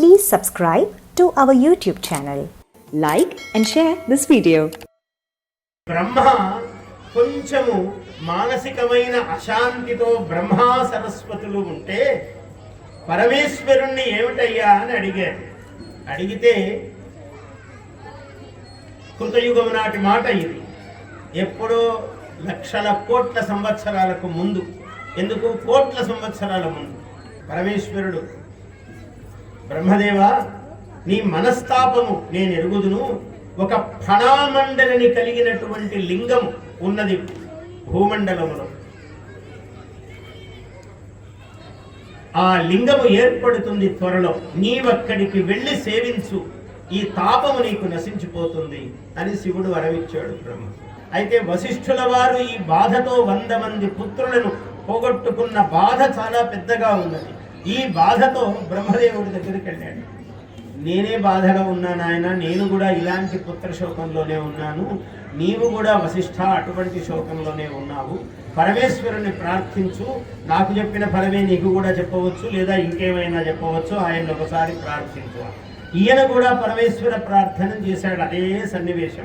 Please subscribe to our YouTube channel. Like and share this video. బ్రహ్మ కొంచెము మానసికమైన అశాంతితో బ్రహ్మా సరస్వతులు ఉంటే పరమేశ్వరుణ్ణి ఏమిటయ్యా అని అడిగారు. అడిగితే కృతయుగం నాటి మాట ఇది. ఎప్పుడో లక్షల కోట్ల సంవత్సరాలకు ముందు. ఎందుకు? కోట్ల సంవత్సరాల ముందు. పరమేశ్వరుడు బ్రహ్మదేవా నీ మనస్తాపము నేను ఎరుగుదును ఒక ఫణామండలిని కలిగినటువంటి లింగం ఉన్నది భూమండలములో. ఆ లింగము ఏర్పడుతుంది త్వరలో. నీవక్కడికి వెళ్ళి సేవించు. ఈ తాపము నీకు నశించిపోతుంది అని శివుడు వరమిచ్చాడు బ్రహ్మ. అయితే వశిష్ఠుల వారు ఈ బాధతో వంద మంది పుత్రులను పోగొట్టుకున్న బాధ చాలా పెద్దగా ఉన్నది. ఈ బాధతో బ్రహ్మదేవుడి దగ్గరికి వెళ్ళాడు. నేనే బాధలో ఉన్నాను ఆయన నేను కూడా ఇలాంటి పుత్ర శోకంలోనే ఉన్నాను. నీవు కూడా వశిష్ఠ అటువంటి శోకంలోనే ఉన్నావు. పరమేశ్వరుని ప్రార్థించు. నాకు చెప్పిన ఫలమే నీకు కూడా చెప్పవచ్చు లేదా ఇంకేమైనా చెప్పవచ్చు. ఆయన ఒకసారి ప్రార్థించు. ఈయన కూడా పరమేశ్వర ప్రార్థన చేశాడు అదే సన్నివేశం.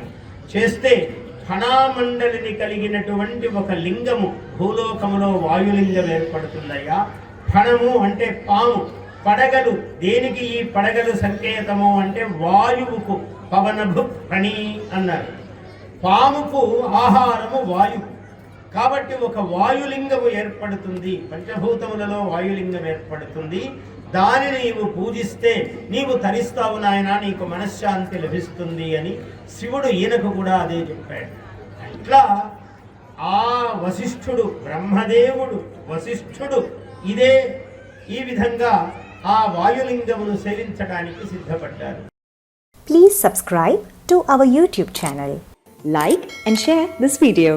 చేస్తే ఫణామండలిని కలిగినటువంటి ఒక లింగము భూలోకములో వాయులింగం ఏర్పడుతుందయ్యా. ఫణము అంటే పాము. పడగలు దేనికి ఈ పడగలు సంకేతము అంటే వాయువుకు పవనభు ఫణి అన్నారు. పాముకు ఆహారము వాయువు. కాబట్టి ఒక వాయులింగము ఏర్పడుతుంది. పంచభూతములలో వాయులింగం ఏర్పడుతుంది. దానిని నీవు పూజిస్తే నీవు తరిస్తావు నాయన నీకు మనశ్శాంతి లభిస్తుంది అని శివుడు ఈయనకు కూడా అదే చెప్పాడు. ఇట్లా ఆ వశిష్ఠుడు బ్రహ్మదేవుడు వశిష్ఠుడు ఇదే ఈ విధంగా ఆ వాయులింగమును సేవించడానికి సిద్ధపడ్డారు Please subscribe to our YouTube channel. Like and share this video.